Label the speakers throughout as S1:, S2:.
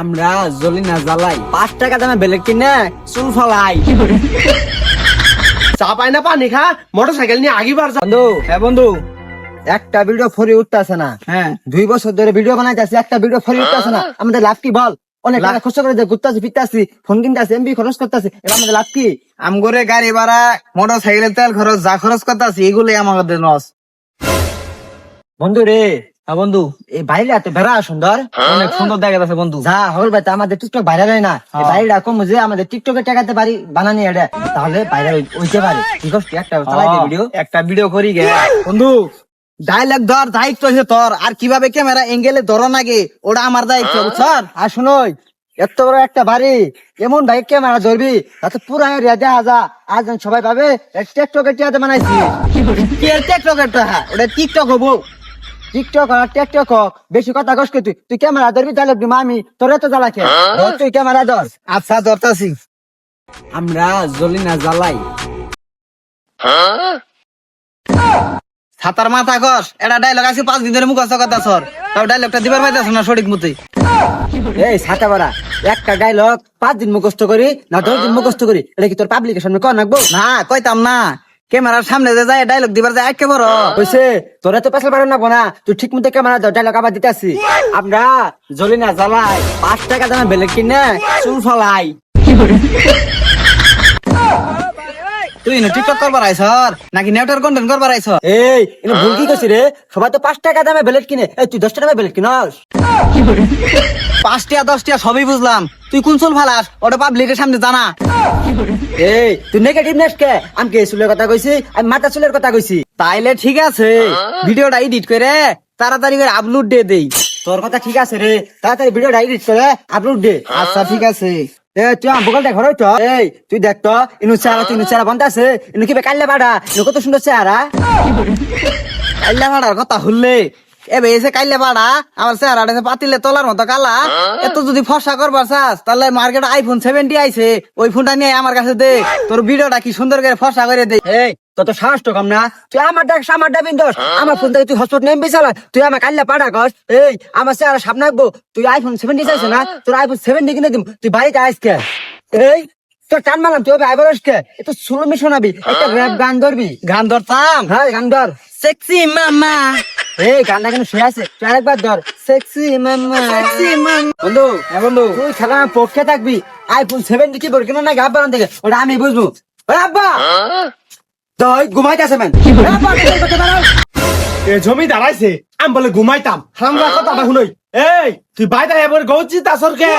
S1: আমরা জ্বলি না জ্বালাই। পাঁচ টাকা দামে বেলেগ কিনে চুল ফলাই।
S2: চা পায় না পানি খা মোটর সাইকেল নিয়ে আগে বার
S1: বন্ধু হ্যাঁ বন্ধু একটা ভিডিও ফরি উঠতেছে না।
S2: হ্যাঁ।
S1: দুই বছর ধরে ভিডিও বানাইতেছি একটা ভিডিও ফরি উঠতেছে না। আমাদের লাভ কি বল? অনেক টাকা খরচ করে যে ঘুরতেছি ফিরতেছি ফোন কিনতেছি এমবি খরচ করতেছি এবার আমাদের লাভ কি?
S3: আমগরে গাড়ি ভাড়া মোটর সাইকেলের তেল খরচ যা খরচ করতেছি এগুলোই আমাদের লস
S1: বন্ধু রে বন্ধু এই বাইরে এত বেড়া সুন্দর।
S3: অনেক সুন্দর দেখা যাচ্ছে বন্ধু।
S1: যা হল ভাই আমাদের টিকটক বাইরে হয় না। এই বাইরেটা কম যে আমাদের টিকটকে টাকাতে পারি বানানি এটা। তাহলে বাইরে হইতে পারে। কি করছি একটা চালাই দে ভিডিও
S3: একটা ভিডিও করি গে। বন্ধু ডাইলগ ধর দায়িত্ব হচ্ছে তোর। আর কীভাবে ক্যামেরা এঙ্গেলে ধরো নাগে ওটা আমার দায়িত্ব বুঝছর?
S1: আর শুনোই এত বড় একটা বাড়ি এমন বাইক ক্যামেরা ধরবি তাতে পুরা এরিয়া দেখা যা। আজ সবাই পাবে টিকটকের টিয়াতে বানাইছি।
S3: টিকটকের টাকা ওটা টিকটক হব।
S1: টিকটক আর টিকটক বেশি কথা কষ্ট তুই? তুই ক্যামেরা ধরবি তাহলে দিমা আমি। তোর তো জ্বালাকে ধর তুই ক্যামেরা ধর।
S3: আচ্ছা ধরতাছি।
S1: আমরা জ্বলি না জ্বালাই
S3: ছাতার মাথা কস। এটা ডাইলগ আছে পাঁচ দিন ধরে মুখস্থ কথা সর। তাও ডাইলগটা দিবার পাইতেছ না সঠিক মতে
S1: এই ছাতা বাড়া। একটা ডাইলগ পাঁচ দিন মুখস্থ করি না দশ দিন মুখস্থ করি। এটা কি তোর পাবলিকের সামনে কর নাকবো?
S3: না কইতাম না। ক্যামেরার সামনে যে যায় ডাইলগ দিবার যায় আটকে বড়।
S1: হয়েছে তোরা তো পেছাল পারো না না। তুই ঠিক মতো ক্যামেরা দাও ডায়লগ আবার দিতেছি। আমরা জ্বলি না জ্বালাই। পাঁচ টাকা দামে বেলেগ কিনে চুল ফলাই।
S3: তুই না টিকটক করবার আইসর নাকি নেটওয়ার্ক কন্টেন্ট করবার আইসর
S1: এই এনে ভুল কি করছি রে? সবাই তো পাঁচ টাকা দামে বেলেট কিনে। এই তুই দশ টাকা দামে বেলেট কিনস।
S3: পাঁচটিয়া দশটিয়া সবই বুঝলাম। তুই কোন চুল ফালাস? ওটা পাবলিকের সামনে জানা।
S1: এই তুই নেগেটিভ নেস কে? আমি কে চুলের কথা কইছি? আমি মাথা চুলের কথা কইছি।
S3: তাইলে ঠিক আছে। ভিডিওটা এডিট করে তাড়াতাড়ি করে আপলোড দিয়ে দেই।
S1: তোর কথা ঠিক আছে রে। তাড়াতাড়ি ভিডিও এডিট করে আপলোড দে।
S3: আচ্ছা ঠিক আছে।
S1: এ, তুই আমার বগল দেখ তো এই, তুই দেখ তো, ইনু চেহারা তুই ইনু চেহারা বন্ধ আছে। ইনু কি বেকাল্লা বাড়া? ইনু কত সুন্দর চেহারা।
S3: আল্লাহ বাড়ার কথা শুনলে। এবে এসে কাইলে ভাড়া আমার চেহারাটা পাতিলে তোলার মতো কালা। এত যদি ফসা করবার চাস তাহলে মার্কেটে আইফোন সেভেন্টি আইছে ওই ফোনটা নিয়ে আমার কাছে দে। তোর ভিডিওটা কি সুন্দর করে ফসা করে দে।
S1: এই তত সাহস তো কম না? তুই আমার ডাক আমার ডাবিন দোষ আমার ফোন থেকে তুই হসপিটাল নেমবি চালা তুই আমার কাল্লা পাড়া কস। এই আমার চেহারা সামনে রাখব তুই আইফোন সেভেন্টি চাইছো না? তোর আইফোন সেভেন্টি কিনে দিম। তুই বাড়িতে আইসকে এই তোর টান মারলাম। তুই আইবার কে? এত সুলো মি শোনাবি একটা র্যাপ গান ধরবি।
S3: গান ধরতাম?
S1: হ্যাঁ গান ধর।
S3: সেক্সি মামা
S1: এই গানটা কেন শুয়ে আছে তুই আরেকবার ধর। সেক্সি মামা
S3: সেক্সি মামা
S1: বন্ধু হ্যাঁ বন্ধু। তুই খেলা পক্ষে থাকবি। আইফোন সেভেন্টি কি বল কিনা না গাব বানান থেকে ওটা আমি বুঝব। ওই আব্বা! তুই ঘুমাইতেছে ম্যান আব্বা তুই করতে পারো?
S2: এ জমি দাঁড়াইছে। আমি বলে ঘুমাইতাম। শুনই। এই তুই বাইরে এবার গৌচি তাসর কে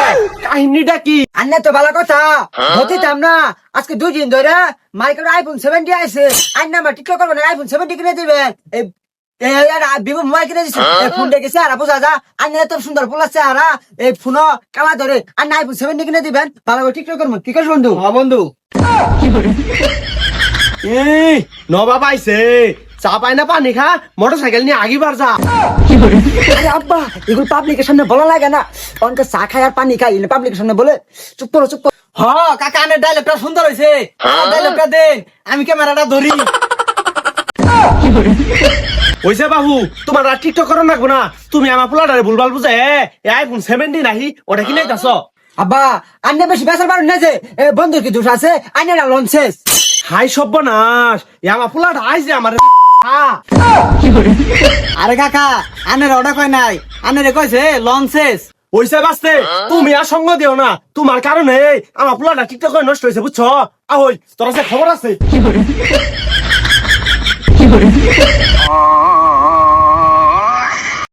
S2: কাহিনীটা কি?
S1: আন্না তো ভালো কথা। হতিতাম না। আজকে দুই দিন ধরে মাইকেল আইফোন সেভেন্টি আছে আন্না আমার টিকটক করবেন আইফোন সেভেন্টি কিনে দিবে। এই বিভো মোবাইল কিনে দিছে। এই ফোন দেখেছে আর বুঝা যা। আন্না তোর সুন্দর ফুল আছে আর। এই ফোন কালা ধরে। আন্না আইফোন সেভেন্টি কিনে দিবেন। ভালো করে টিকটক করব কি করিস বন্ধু?
S3: হ্যাঁ বন্ধু।
S2: এই নবাব আইছে। চা পায় না পানি খা মোটর সাইকেল নিয়ে আগে বার যা
S1: আরে আব্বা এগুলো পাবলিকের সামনে বলা লাগে না। অনেকে চা খায় আর পানি খাই পাবলিকের সামনে বলে। চুপ করো চুপ করো।
S3: হ কাকা সুন্দর হয়েছে দেন। আমি ক্যামেরাটা ধরি।
S2: হইছে বাবু তোমার আর টিকটক করো নাকবো না। তুমি আমার পোলাটারে ভুলভাল বুঝে এ আইফোন সেভেন্টি নাহি ওটা কিনে যাচ্ছ
S1: আব্বা আন্নে বেশি বেসার পারেন না যে এ, বন্ধুর কি দোষ আছে? আন্নের লঞ্চ শেষ।
S2: হাই সব্যনাশ এ আমার পোলাটা আইছে আমার
S3: আরে কাকা আনের অর্ডার কয় নাই। আনের কইছে লঞ্চেস
S2: হইছে বাঁচতে তুমি আর সঙ্গ দিও না। তোমার কারণে আমার পোলাটা টিকটক করে নষ্ট হয়েছে বুঝছ? ahoj তোর আছে? 你有病啊